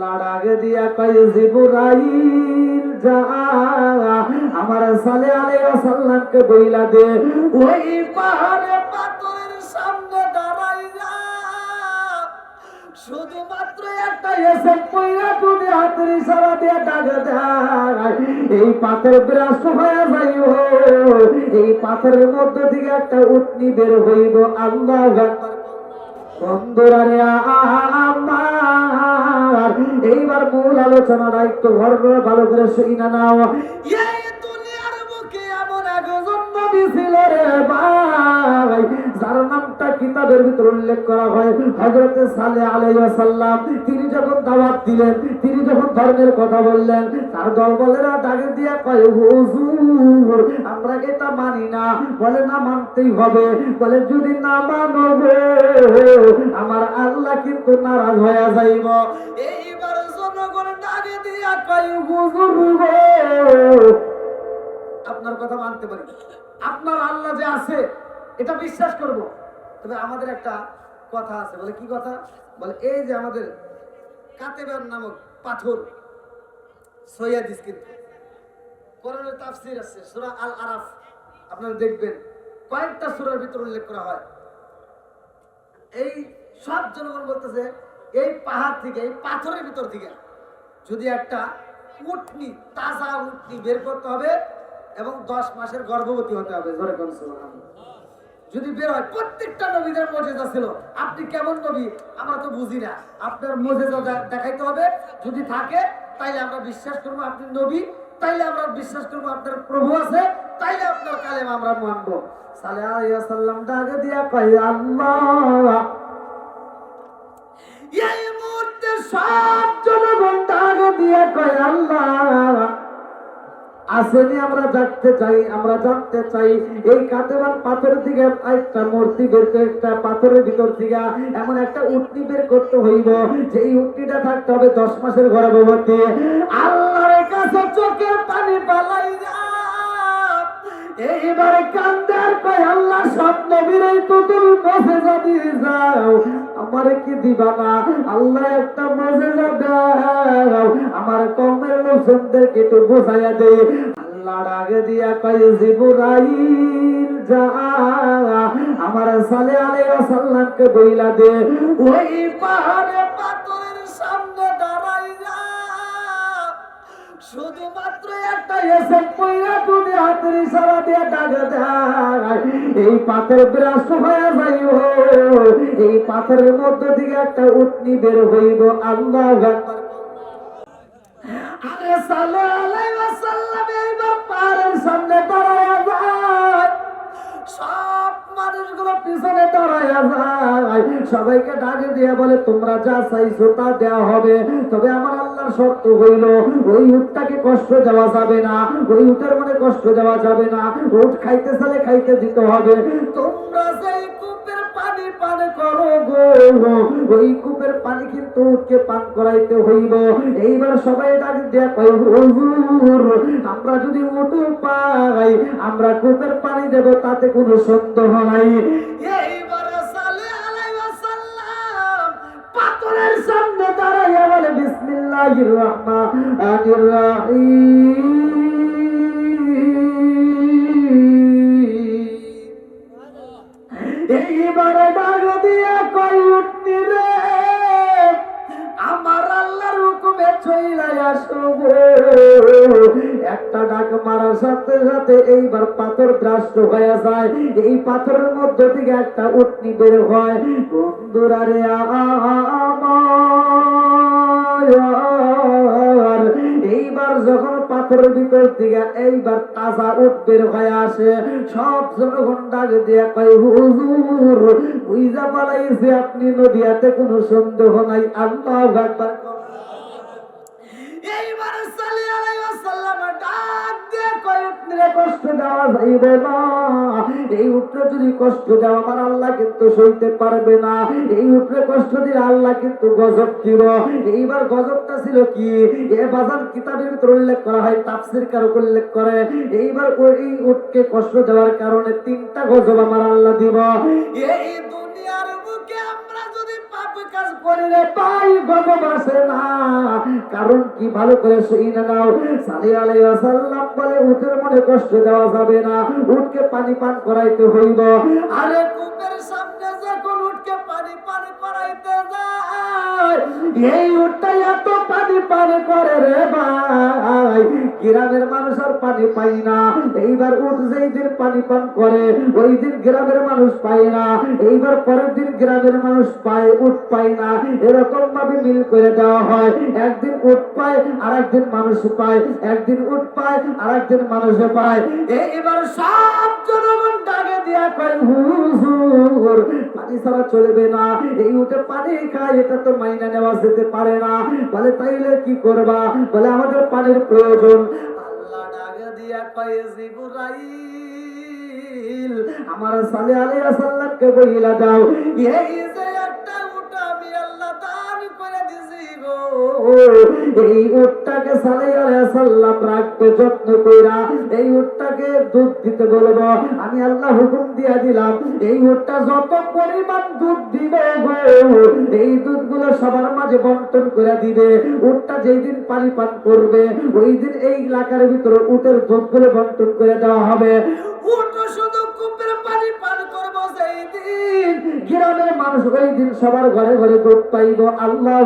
ডাকে দিয়া কয়, জিবরাইল, যা, আমার সালে আলাইহি সাল্লামকে বইলা দে। ওই পাহাড়ে পাথরের সামনে দাঁড়াই যা শুধুমাত্র একটা এসে পয়লা তুমি হাতের ইশারা দিয়ে ডাকে এই পাথর বিরাস্ত হয়ে যাইব, এই পাথরের মধ্য থেকে একটা উটনি বের হইব। আল্লাহ এইবার মূল আলোচনা দায়িত্ব ঘর ভালো করে শুই না নাও। এই দুনিয়ার বুকে এমন এক জন্ম দিছিল রে ভাই। যার নামটা কিতাবের ভিতর উল্লেখ করা হয়, হযরতে সালে আলাইহিস সালাম তিনি যখন দাওয়াত দিলেন, তিনি যখন ধর্মের কথা বললেন, তার দলবলেরা ডাকে দিয়ে কয়, হুজুর, আমরা এটা মানি না? বলে, না, মানতেই হবে। বলে, যদি না মানো আমার আল্লাহ কিন্তু নারাজ হয়ে যাইব। এইবার জনগণ ডাকে দিয়া কয়, হুজুর আপনার কথা মানতে পারি আপনার আল্লাহ যে আছে এটা বিশ্বাস করব। তবে আমাদের একটা কথা আছে। বলে কি কথা? বলে এই যে আমাদের কাতেবের নামক পাথর সৈয়াদিস কিন্তু। কোরআনের তাফসীর আছে, সূরা আল আরাফ আপনারা দেখবেন, কয়েকটা সূরার ভিতর উল্লেখ করা হয়। এই সব জনগণ বলতেছে, এই পাহাড় থেকে, এই পাথরের ভিতর থেকে যদি একটা উটনি, তাজা উটনি বের করতে হবে এবং দশ মাসের গর্ভবতী হতে হবে। ধরে কোন। যদি বের হয়, প্রত্যেকটা নবীদের মজেজা ছিল, আপনি কেমন নবী? আমরা তো বুঝি না। আপনার মজেজা দেখাইতে হবে। যদি থাকে, তাইলে আমরা বিশ্বাস করব আপনি নবী, তাইলে আমরা বিশ্বাস করব আপনার প্রভু আছে, তাইলে আপনার কালেম আমরা মানবো। সালে আলাইহিস সাল্লাম ডাকে দিয়া কই আল্লাহ! এই মুহূর্তে সব জনগণ ডাকে দিয়ে কয়, আল্লাহ! আসেনি, আমরা জানতে চাই, আমরা জানতে চাই, এই কাতেবার পাথরের দিকে একটা মূর্তি বের একটা পাথরের ভিতর থেকে এমন একটা উটনি বের করতে হইব যে এই উটনিটা থাকতে হবে দশ মাসের গর্ভবতী। আল্লাহর কাছে চোখের পানি পালাই এইবারে কান্দার কয় আল্লাহ সব নবীর এই তুতুল মজেজা দিয়ে যাও। আমারে কি দিবা না? আল্লাহ একটা মজেজা দাও। আমার কমের লোকজনদেরকে একটু বোঝাইয়া দে আল্লাহ আগে দিয়া কয়, জিবরাইল, যা। আমার সালে আলাইহিস সাল্লামকে বইলা দে। ওই পাহাড়ে পাথরের শুধুমাত্র একটা এসে পয়লা তুমি হাতের ইশারা দিয়ে ডাকে দেয়। এই পাথর বিরাস্ত হয়ে যাইব। এই পাথরের মধ্য থেকে একটা উটনি বের হইব। আল্লাহ আরে সালে আলাইহি সাল্লাম এইবার পাহাড়ের সামনে দাঁড়ায়া যায় মানুষগুলো পিছনে দাঁড়ায়া যায় সবাইকে ডাকে দিয়ে বলে, তোমরা যা চাইছো তা দেওয়া হবে। তবে আমার আল্লাহর শর্ত হইল, ওই উটটাকে কষ্ট দেওয়া যাবে না। ওই উটের মনে কষ্ট দেওয়া যাবে না। উট খাইতে চালে খাইতে দিতে হবে। তোমরা সেই কূপের পানি কিন্তু উটকে পান করাইতে হইব। এইবার সবাই ডাক দিয়া আমরা যদি উটু পাই, আমরা কূপের পানি দেব, তাতে কোনো সন্দেহ নাই। পাথরের সামনে দাঁড়াইয়া বলে, বিসমিল্লাহির রহমানির রহিম। এইবারে ডাক দিয়া কই উঠনি রে? আমার আল্লাহর হুকুমে চইলাই আসো গো। একটা ডাক মারার সাথে সাথে এইবার পাথর ভ্রাষ্ট হয়ে যায়। এই পাথরের মধ্য থেকে একটা উটনি বের হয়। বন্ধুরা রে, আমার, এইবার যখন পাথরের ভিতর দিয়ে এইবার তাজা উট বের হয়ে আসে। সব যখন ডাক দিয়ে কয়, হুজুর, বুঝা পালাইছে আপনি নদিয়াতে কোনো সন্দেহ নাই। আল্লাহ একবার এইবার এইবার গজবটা ছিল কি? এ বাজার কিতাবের ভিতরে উল্লেখ করা হয়, তাফসির উল্লেখ করে। এইবার এই উটকে কষ্ট দেওয়ার কারণে তিনটা গজব আমার আল্লাহ দিব। এই দুনিয়ার বুকে পাপ না। কারণ কি ভালো করে শুনে নাও? সালি আলাইসাল্লাম বলে উটের মনে কষ্ট দেওয়া যাবে না। উটকে পানি পান করাইতে হইব। আরে কূপের সামনে যখন উটকে পানি পান এই উটটা এত পানি পান করে রে ভাই। গ্রামের মানুষ আর পানি পাই না। এইবার উঠ যেই দিন পানি পান করে, ওই দিন গ্রামের মানুষ পায় না। এইবার পরের দিন গ্রামের মানুষ পায়, উঠ পায় না। এরকম ভাবে মিল করে দেওয়া হয়। একদিন উঠ পায় আর একদিন মানুষ পায়। একদিন উঠ পায় আর একদিন মানুষ পায়। এ- এবার সব জনগণ ডাকে দিয়া কয়, হুজুর, পানি ছাড়া চলবে না। এই উঠে পানি খায়, এটা তো মাইনা নেওয়া যেতে পারে না। বলে, তাইলে কি করবা? বলে, আমাদের পানির প্রয়োজন। আল্লাহ ডাকে দিয়া কয় আমার সালে আলাইহিস সাল্লামকে বইলা দাও। এই যে একটা এই উটটাকে রাখবে যত্ন কইরা এই উটটাকে দুধ দিতে আমি আল্লাহ হুকুম দিয়া দিলাম, এই উটটা যত পরিমাণ দুধ এই দুধগুলো সবার মাঝে বন্টন করে দিবে। উটটা পানি পান করবে ওই দিন এই এলাকার ভিতরে উটের দুধগুলো বন্টন করে দেওয়া হবে। গ্রামের মানুষ ওই দিন সবার ঘরে ঘরে দুধ পাইব। আল্লাহ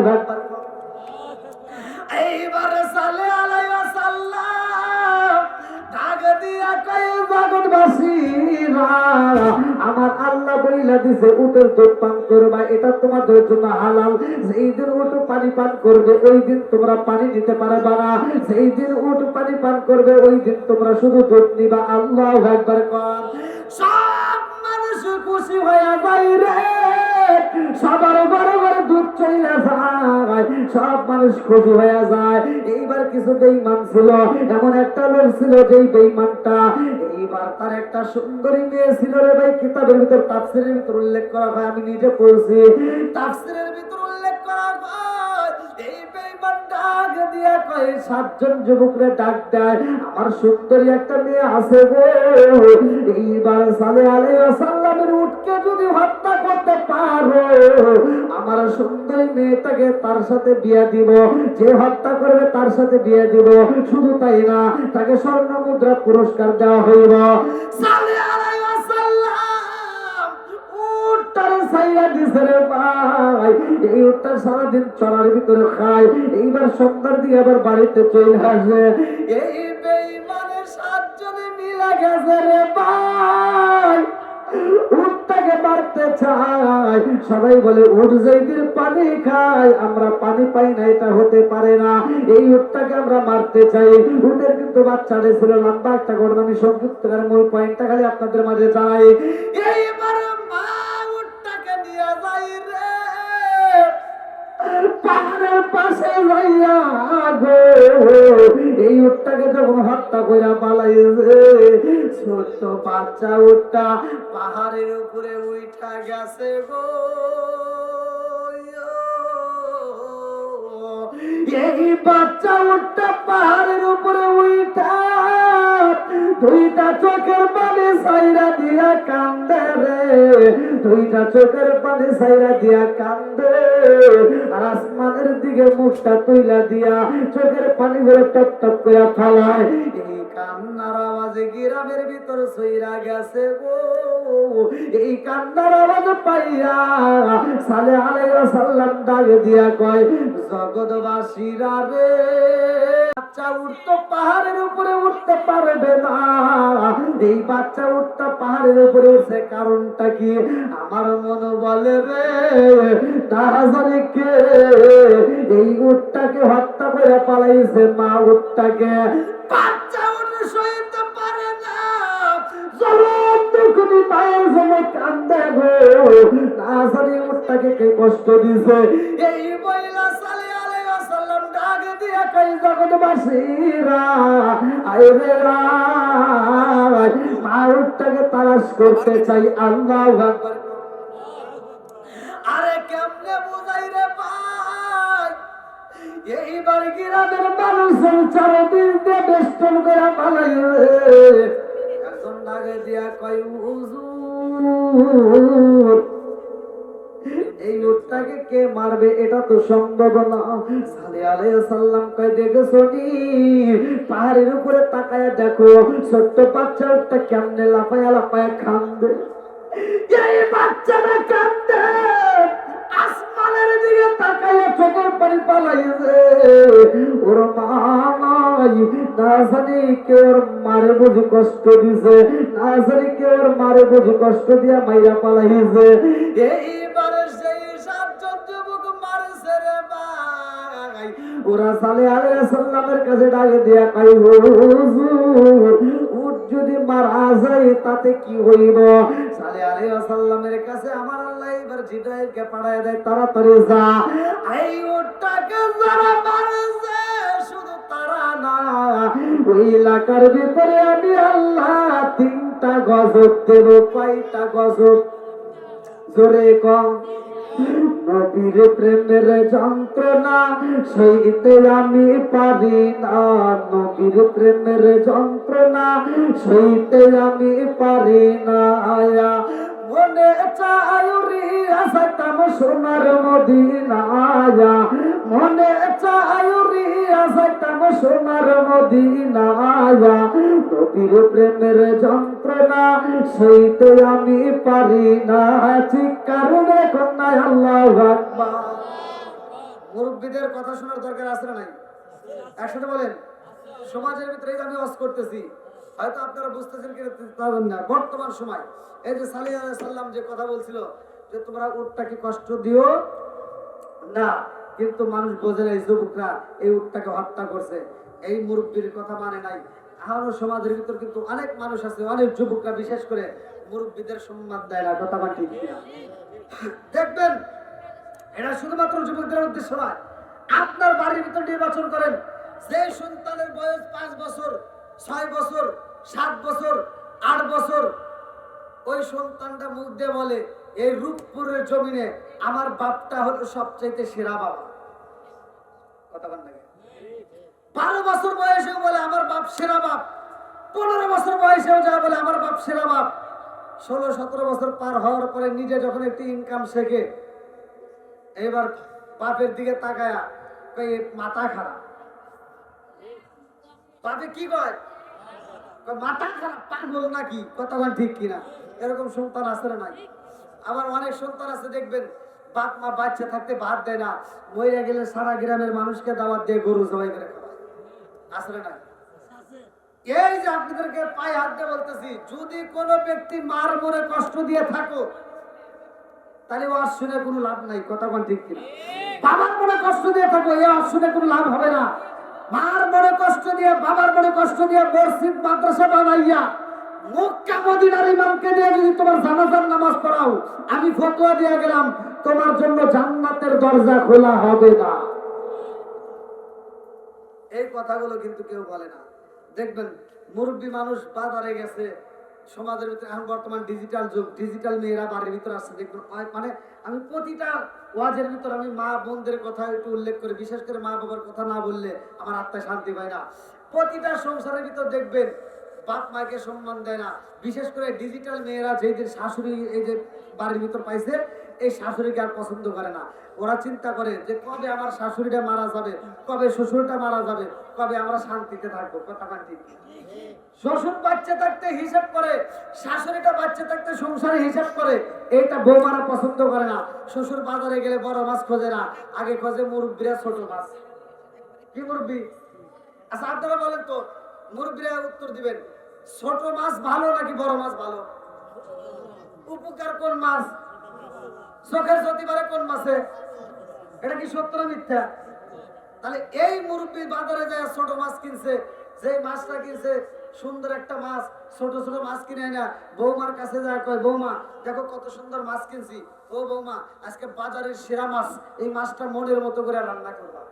আমার আল্লাহ বইলা দিছে, উটের দুধ পান করবা এটা তোমাদের জন্য হালাল। যেই দিন উট পানি পান করবে, ওই দিন তোমরা পানি নিতে পারবা না। যেই দিন উট পানি পান করবে, ওই দিন তোমরা শুধু দুধ নিবা। আল্লাহ একবার কর। সব মানুষ খুশি হয়ে যায় রে সবার ঘরে ঘরে দুধ চলে যায়, সব মানুষ খুশি হয়ে যায়। এইবার কিছু বেইমান ছিল, এমন একটা লোক ছিল যেই বেইমানটা এইবার তার একটা সুন্দরী মেয়ে ছিল রে ভাই, কিতাবের ভিতর তাফসিরের ভিতর উল্লেখ করা হয়, আমি নিজে পড়ছি। তাফসিরের ভিতর উল্লেখ করা হয় একটা মেয়ে যদি হত্যা করতে পারো, আমার সুন্দরী মেয়েটাকে তার সাথে বিয়ে দিব। যে হত্যা করবে তার সাথে বিয়ে দিব। শুধু তাই না, তাকে স্বর্ণ মুদ্রা পুরস্কার দেওয়া হইব। সালে এই সারাদিন ভিতরে খায়, এইবার সন্ধ্যার দিকে আবার বাড়িতে চলে আসে। এই বেইমানের সাতজনে গেছে রে ভাই। সবাই বলে উট যেদিন পানি খায়। আমরা পানি পাই না, এটা হতে পারে না। এই উটটাকে আমরা মারতে চাই। উটের কিন্তু বাচ্চাটা ছিল। লম্বা একটা ঘটনা আমি সংযুক্ত মূল পয়েন্টটা খালি আপনাদের মাঝে জানাই। এইবার পাহাড়ের পাশে যাইয়া গো। এই উটটাকে যখন হত্যা করে পালাইছে, ছোট্ট বাচ্চা উটটা পাহাড়ের উপরে উঠা গেছে গো। এই বাচ্চা উটটা পাহাড়ের উপরে উঠা দুইটা চোখের পানি সাইরা দিয়া কান্দে রে। দুইটা চোখের পানি সাইরা দিয়া কান্দে। আর আসমানের দিকে মুখটা তুইলা দিয়া চোখের পানি গুলো টপ টপ করে ফালায়। এই কান্নার আওয়াজে গ্রামের ভিতর সইরা গেছে গো। এই কান্নার আওয়াজ পাইয়া সালে আলাইহিস সাল্লাম ডাকে দিয়া কয়, জগৎবাসীরা রে বাচ্চা উঠতো পাহাড়ের উপরে উঠতে পারবে না। এই বাচ্চা উঠটা পাহাড়ের উপরে উঠছে কারণটা কি? আমার মনে বলে রে, তারা জানে কে? এই উটটাকে হত্যা করে পালাইছে মা উটটাকে। বাচ্চা উঠ সইতে পারে না। দুখনি মায়ের জন্য কান্দে গো। জানি উটটাকে কে কষ্ট দিছে। দিয়া কই জগৎবাসীরা আইরে তালাশ করতে চাই আল্লাহু আরে কেমনে বুঝাই রে ভাই? এইবার গ্রামের মানুষের চারদিন দিয়ে বেষ্টন করে পালাই এখন ডাকে দিয়া কয়, হুজুর এই উটটাকে কে মারবে এটা তো সম্ভব না। সালে আলাইহিস সাল্লাম কয় দেখেছ পাহাড়ের উপরে তাকায় দেখো, ছোট্ট বাচ্চা উটটা কেমনে লাফায়া লাফায়া কান্দে এই বাচ্চাটা কান্দে আসমানের দিকে তাকায় চোখের পানি পালাইছে। ওর মা নাই, না জানি কে ওর মারে বুঝি কষ্ট দিছে, না জানি কে ওর মারে বুঝি কষ্ট দিয়া মাইরা পালাইছে। এইবারে ওরা সালে আলাইহিস সাল্লামের কাছে ডাকে দিয়া হুজুর, উট যদি মারা যায় তাতে কি হইব? সালে আলাইহিস সাল্লামের কাছে আমার আল্লাহ এবার জিব্রাইলকে পাঠায় দেয়, তাড়াতাড়ি যা। এই উটটাকে যারা মারছে, শুধু তারা না, ওই এলাকার ভিতরে আমি আল্লাহ তিনটা গজব দেব, কয়টা গজব? জোরে কম নবীর প্রেমের যন্ত্রণা সইতে আমি পারি না। নবীর প্রেমের যন্ত্রণা সইতে আমি পারি না। আয়া মনে চায়ুরি আসাতাম সোনার মদিনা। আয়া মনে চায়ুরি আসাতাম সোনার মদিনা। আয়া নবীর প্রেমের যন্ত্রণা সইতে আমি পারি না। চিৎকার কন্যায় আল্লাহ মুরব্বীদের কথা শোনার দরকার আছে না নাই? একসাথে বলেন। সমাজের ভিতরে আমি ওয়াজ করতেছি, হয়তো আপনারা বুঝতেছেন কি পারবেন না। বর্তমান সময়, এই যে সালিহ সাল্লাম যে কথা বলছিল যে তোমরা উটটাকে কষ্ট দিও? না, কিন্তু মানুষ বোঝে না এই যুবকরা এই উটটাকে হত্যা করছে। এই মুরব্বীর কথা মানে নাই। এখনও সমাজের ভিতর কিন্তু অনেক মানুষ আছে, অনেক যুবকরা বিশেষ করে মুরব্বীদের সম্মান দেয় না, কথা ঠিক দেখবেন এটা শুধুমাত্র যুবকদের উদ্দেশ্য নয়, আপনার বাড়ির ভিতর নির্বাচন করেন, যে সন্তানের বয়স পাঁচ বছর, ছয় বছর, সাত বছর, আট বছর, ওই সন্তানটা মুখ দিয়ে বলে, এই রূপপুরের জমিনে আমার বাপটা হলো সবচাইতে সেরা বাবা। কথা বল নাকি বারো বছর বয়সেও বলে, আমার বাপ সেরা বাপ। পনেরো বছর বয়সেও যা বলে, আমার বাপ সেরা বাপ। ষোলো, সতেরো বছর পার হওয়ার পরে নিজে যখন একটি ইনকাম শেখে, এবার বাপের দিকে তাকায়া মাথা খারাপ। বাপে কি কয়? মাথা খারাপ, পাগল নাকি? বল ঠিক কিনা? এরকম সন্তান আছে না আবার অনেক সন্তান আছে, দেখবেন বাপ মা বাচ্চা থাকতে ভাত দেয় না। মরে গেলে সারা গ্রামের মানুষকে দাওয়াত দিয়ে গরু জবাই করে না? এই যে আপনাদেরকে পায়ে হাত দিয়ে বলতেছি যদি কোনো ব্যক্তি মার মনে কষ্ট দিয়ে থাকো তাহলে ওয়াজ শুনে কোনো লাভ নাই কথা ঠিক কিনা? বাবার মনে কষ্ট দিয়ে থাকো এই ওয়াজ শুনে কোনো লাভ হবে না। মার মনে কষ্ট দিয়ে বাবার মনে কষ্ট দিয়ে মসজিদ মাদ্রাসা বানাইয়া মক্কা মদিনার ইমামকে দিয়ে যদি তোমার জানাজার নামাজ পড়াও আমি ফতোয়া দিয়ে গেলাম তোমার জন্য জান্নাতের দরজা খোলা হবে না। এই কথাগুলো কিন্তু কেউ বলে না। দেখবেন, মুরব্বী মানুষ বাজারে গেছে, সমাজের ভিতরে, এখন বর্তমান ডিজিটাল যুগ ডিজিটাল মেয়েরা বাড়ির ভিতরে আসছে, দেখবেন মানে আমি প্রতিটা ওয়াজের ভিতর আমি মা বোনদের কথা একটু উল্লেখ করে, বিশেষ করে মা বাবার কথা না বললে আমার আত্মায় শান্তি পায় না। প্রতিটা সংসারের ভিতর দেখবেন, বাপ মাকে সম্মান দেয় না। বিশেষ করে ডিজিটাল মেয়েরা যেদের শাশুড়ি এই যে বাড়ির ভিতর পাইছে এই শাশুড়িকে আর পছন্দ করে না। ওরা চিন্তা করে যে কবে আমার শাশুড়িটা মারা যাবে, কবে শ্বশুরটা মারা যাবে, কবে আমরা শান্তিতে থাকব, কথা শ্বশুর বাচ্চা থাকতে হিসাব করে, শাশুড়িটা বাচ্চা থাকতে সংসারে হিসাব করে, এইটা বৌমারা পছন্দ করে না। শ্বশুর বাজারে গেলে বড় মাছ খোঁজে না, আগে খোঁজে মুরব্বীরা ছোট মাছ। কি মুরব্বী? আচ্ছা আপনারা বলেন তো, মুরব্বীরা উত্তর দিবেন। ছোট মাছ ভালো নাকি বড় মাছ ভালো? উপকার কোন মাছ? চোখের জ্যোতি বাড়ে কোন মাছে? এটা কি সত্য মিথ্যা? তাহলে এই মুরব্বী বাজারে যায় ছোট মাছ কিনছে যে মাছটা কিনছে, সুন্দর একটা মাছ, ছোট ছোট মাছ কিনে না বৌমার কাছে যায়, কয়, বৌমা, দেখো কত সুন্দর মাছ কিনছি। ও বৌমা, আজকে বাজারের সেরা মাছ, এই মাছটা মনের মতো করে রান্না করবা।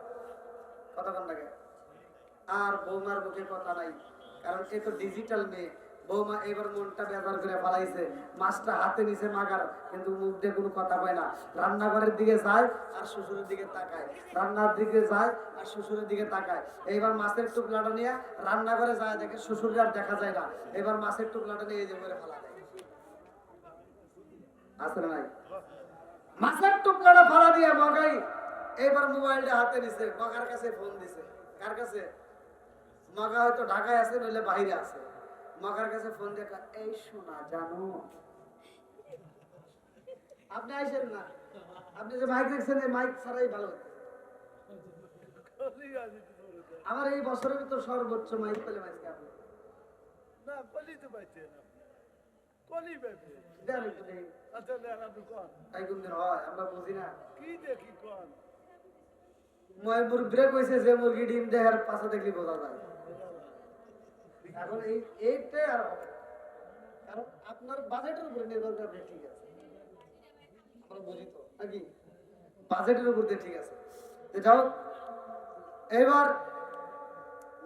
কথা কেন? আর বৌমার মুখে কথা নাই, কারণ এ তো ডিজিটাল মেয়ে। বৌমা, এবার মনটা ব্যবহার করে ফেলাইছে। মাছটা হাতে নিছে মাগার, কিন্তু মুখ দিয়ে কোনো কথা পায় না। রান্নাঘরের দিকে যায় আর শ্বশুরের দিকে তাকায়। রান্নার দিকে যায় আর শ্বশুরের দিকে তাকায়। এইবার মাছের টুকলাটা নিয়ে রান্নাঘরে যায় দেখে শ্বশুর আর দেখা যায় না। এবার মাছের টুকলাটা নিয়ে যে করে ফেলা দেয় নাই? মাছের টুকরাটা ভাড়া দিয়ে মগাই। এবার মোবাইলটা হাতে নিছে, মগার কাছে ফোন দিছে। কার কাছে? মগা হয়তো ঢাকায় আছে, নইলে বাইরে আছে। মগার কাছে ফোন দেখা এই শোনা জানো? আপনি আইসেন না। আপনি যে মাইক দেখছেন এই মাইক ছাড়াই ভালো। আমার এই বছরের ভিতর সর্বোচ্চ মাইক পেলে মাইক আপনি? না কলি দেন একটু দেখি। আচ্ছা আপনি কন। তাই কোন দিন হয় আমরা বুঝি না। কি দেখি কন? ময় মুরগিরে কইছে যে মুরগি ডিম দেয় আর পাশে দেখলি বোঝা যায়। এখন এই এইটাই আর হবে কারণ আপনার বাজেটের উপরে নির্ভর করে আপনি ঠিক আছে বুঝি তো নাকি? বাজেটের উপর দিয়ে ঠিক আছে যাও এবার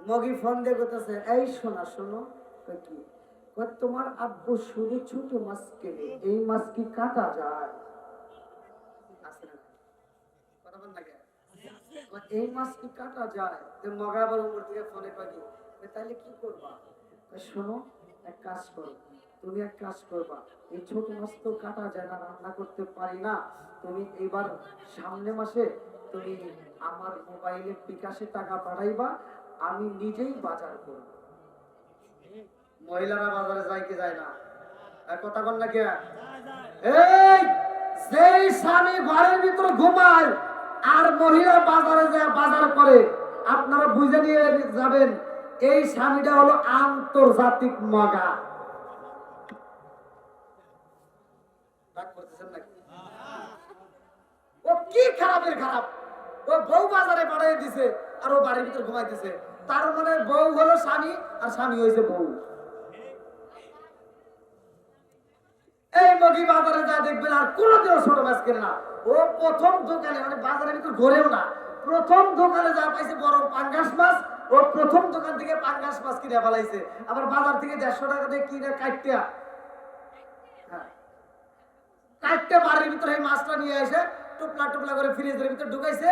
মগি ফোন দিয়ে করতেছে এই শোনা শোনো কি? তোমার আব্বু শুধু ছোট মাছ কেনে এই মাছ কি কাটা যায়? এই মাছ কি কাটা যায়? মগা উপর থেকে ফোনে কয়, তাহলে কি করবা? শোনো, এক কাজ করো। তুমি এক কাজ করবা। এই ছোট কাটা রান্না করতে পারি না, তুমি এবার সামনে মাসে তুমি আমার মোবাইলে বিকাশে টাকা পাঠাইবা, আমি নিজেই বাজার করব। মহিলারা বাজারে যায় কি যায় না? আর কথা বল না কে? এই, যেই স্বামী ঘরের ভিতরে ঘুমায়, আর মহিলা বাজারে যায়, বাজার করে, আপনারা বুঝে নিয়ে যাবেন এই স্বামীটা হলো আন্তর্জাতিক মগা? ও কি খারাপের খারাপ? ও বউ বাজারে দিছে আর ও বাড়ির ভিতর তার মানে বউ হলো স্বামী আর স্বামী হয়েছে বউ। এই মগি বাজারে যা দেখবেন আর কোনোদিনও ছোট মাছ কেনে না। ও প্রথম দোকানে মানে বাজারের ভিতর ঘুরেও না। প্রথম দোকানে যা পাইছে বড় পাঙ্গাস মাছ ও প্রথম দোকান থেকে পাঙ্গাস মাছ কিনে ফেলাইছে। আবার বাজার থেকে দেড়শো টাকা দিয়ে কিনে কাটতে। হ্যাঁ। কাটতে বাড়ির ভিতরে এই মাছটা নিয়ে এসে টুকলা টুকলা করে ফ্রিজের ভিতরে ঢুকাইছে।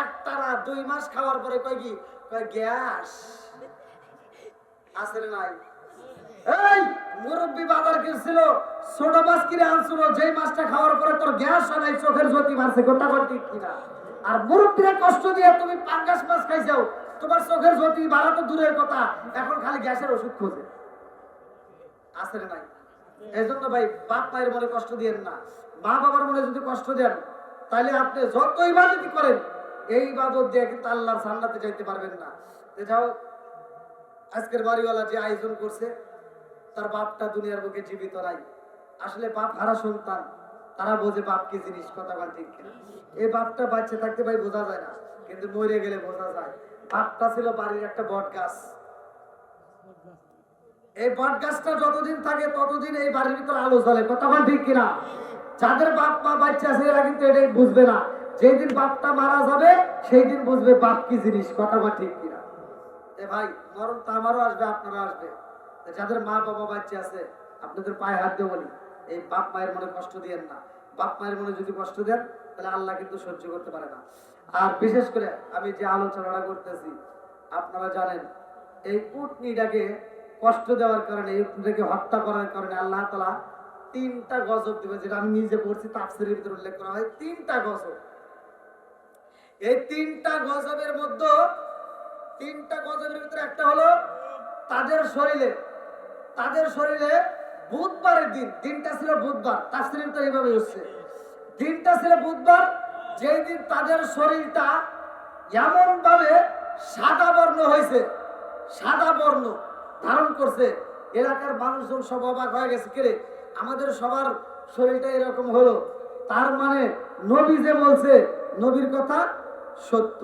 এক টানা দুই মাস খাওয়ার পরে কয় কি? কয় গ্যাস। আসলে নাই? এই, মুরব্বি বাজার কিনছিল ছোট মাছ কিনে আনছিল, যেই মাছটা খাওয়ার পরে তোর গ্যাস হয় নাই, চোখের জ্যোতি মারছে, গোটা ঠিক কিনা আর মুরব্বিরে কষ্ট দিয়ে তুমি পাঙ্গাস মাছ খাইছাও। তোমার চোখের জ্যোতি বাড়া তো দূরের কথা। এখন খালি গ্যাসের ওষুধ খোঁজে। আসলে নাই এই জন্য ভাই, বাপ মায়ের মনে কষ্ট দিয়েন না। মা বাবার মনে যদি কষ্ট দেন তাহলে আপনি যত ইবাদতই করেন, এই ইবাদত দিয়ে কিন্তু আল্লাহর সান্নাতে যাইতে পারবেন না। যাও, আজকের বাড়িওয়ালা যে আয়োজন করছে, তার বাপটা দুনিয়ার বুকে জীবিত নাই। আসলে বাপ হারা সন্তান, তারা বোঝে বাপ কি জিনিস, কথা বল ঠিক এই বাপটা বাচ্চা থাকতে ভাই বোঝা যায় না, কিন্তু মরে গেলে বোঝা যায়। বাপটা ছিল বাড়ির একটা বট গাছ। এই বট গাছটা যতদিন থাকে ততদিন এই বাড়ির ভিতরে আলো জ্বলে। কথা ঠিক কিনা? যাদের বাপ মা বাচ্চা আছে, এরা কিন্তু এটাই বুঝবে না। যেই দিন বাপটা মারা যাবে সেই দিন বুঝবে বাপ কি জিনিস। কথা বল ঠিক কিনা? এ ভাই, মরণ তো আমারও আসবে আপনারা আসবে। যাদের মা বাবা বাচ্চা আছে, আপনাদের পায়ে হাত দিয়ে বলি, এই বাপ মায়ের মনে কষ্ট দিয়েন না। বাপ মায়ের মনে যদি কষ্ট দেন, তাহলে আল্লাহ কিন্তু সহ্য করতে পারে না। আর বিশেষ করে আমি যে আলোচনাটা করতেছি, আপনারা জানেন, এই উটনিটাকে কষ্ট দেওয়ার কারণে, এই উটনিটাকে হত্যা করার কারণে আল্লাহ তালা তিনটা গজব দিবে যেটা আমি নিজে পড়ছি, তাফসিরের ভিতরে উল্লেখ করা হয়, তিনটা গজব। এই তিনটা গজবের মধ্যে, তিনটা গজবের ভিতরে একটা হলো তাদের শরীরে তাদের শরীরে বুধবারের দিন, দিনটা ছিল বুধবার, তাফসিরের ভিতরে এইভাবে হচ্ছে। দিনটা ছিল বুধবার যেই দিন তাদের শরীরটা এমন ভাবে সাদা বর্ণ হয়েছে সাদা বর্ণ ধারণ করছে এলাকার মানুষজন সব অবাক হয়ে গেছে কিরে আমাদের সবার শরীরটা এরকম হলো। তার মানে নবী যে বলছে নবীর কথা সত্য।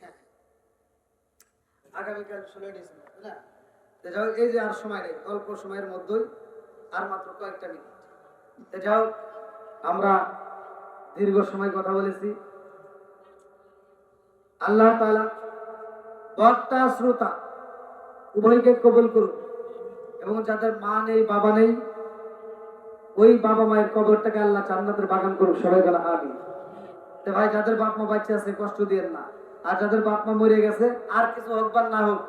হ্যাঁ। আগামীকাল ষোলোই এই যে আর সময় নেই অল্প সময়ের মধ্যেই আর মাত্র কয়েকটা মিনিট। যাই হোক, আমরা দীর্ঘ সময় কথা বলেছি। আল্লাহ তাআলা বক্তা শ্রোতা, উভয়কে কবুল করুন এবং যাদের মা নেই, বাবা নেই, ওই বাবা মায়ের কবরটাকে আল্লাহ জান্নাতের বাগান করুক, সবাই গেল আমি তো ভাই, যাদের বাপ মা বাচ্চা আছে, কষ্ট দিয়ে না। আর যাদের বাপ মা মরে গেছে, আর কিছু হোক বা না হোক,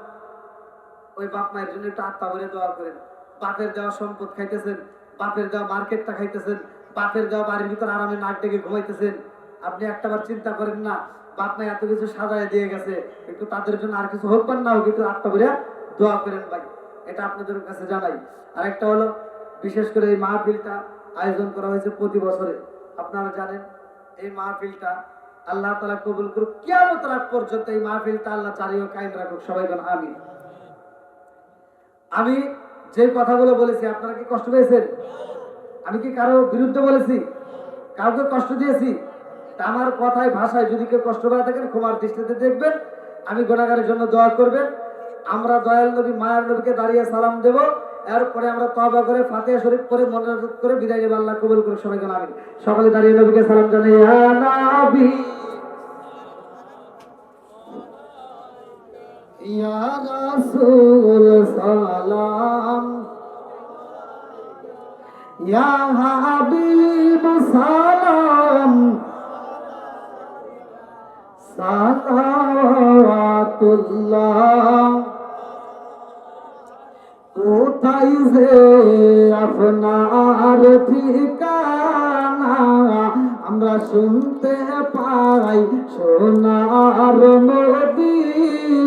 ওই বাপ মায়ের জন্য একটু আত্মা ভরে দোয়া করেন। বাপের দেওয়া সম্পদ খাইতেছেন, বাপের দেওয়া মার্কেটটা খাইতেছেন বাপের দেওয়া বাড়ির ভিতর আরামে নাক ডেকে ঘুমাইতেছেন। আপনি একটাবার চিন্তা করেন না, বাপ মা এত কিছু সাজায় দিয়ে গেছে, একটু তাদের জন্য আর কিছু হোক না হোক, একটু আত্মা করে দোয়া করেন ভাই। এটা আপনাদের কাছে জানাই। আর একটা হলো, বিশেষ করে এই মাহফিলটা আয়োজন করা হয়েছে প্রতি বছরে। আপনারা জানেন, এই মাহফিলটা আল্লাহ তালা কবুল করুক কেমন রাত পর্যন্ত এই মাহফিলটা আল্লাহ চারিও কায়েম রাখুক। সবাই বলেন আমি আমি যে কথাগুলো বলেছি, আপনারা কি কষ্ট পেয়েছেন? আমি কি কারও বিরুদ্ধে বলেছি? কাউকে কষ্ট দিয়েছি? আমার কথায়, ভাষায় যদি কেউ কষ্ট করে থাকেন, ক্ষমার দৃষ্টিতে দেখবেন। আমি গোনাগারের জন্য দোয়া করবেন। আমরা দয়াল নবী, মায়ার নবীকে দাঁড়িয়ে সালাম দেব। এরপরে আমরা তবা করে ফাতে শরীফ করে মনে করে বিদায় নেব। আল্লাহ কবুল করে সবাই জানাবি সকলে দাঁড়িয়ে নবীকে সালাম জানাই ইয়া রাসূল, সালাম। ইয়া হাবিব সালাম। সালাওয়াতুল্লাহ। কোথায় যে আপনার ঠিকানা? আমরা শুনতে পাই সোনার নদী।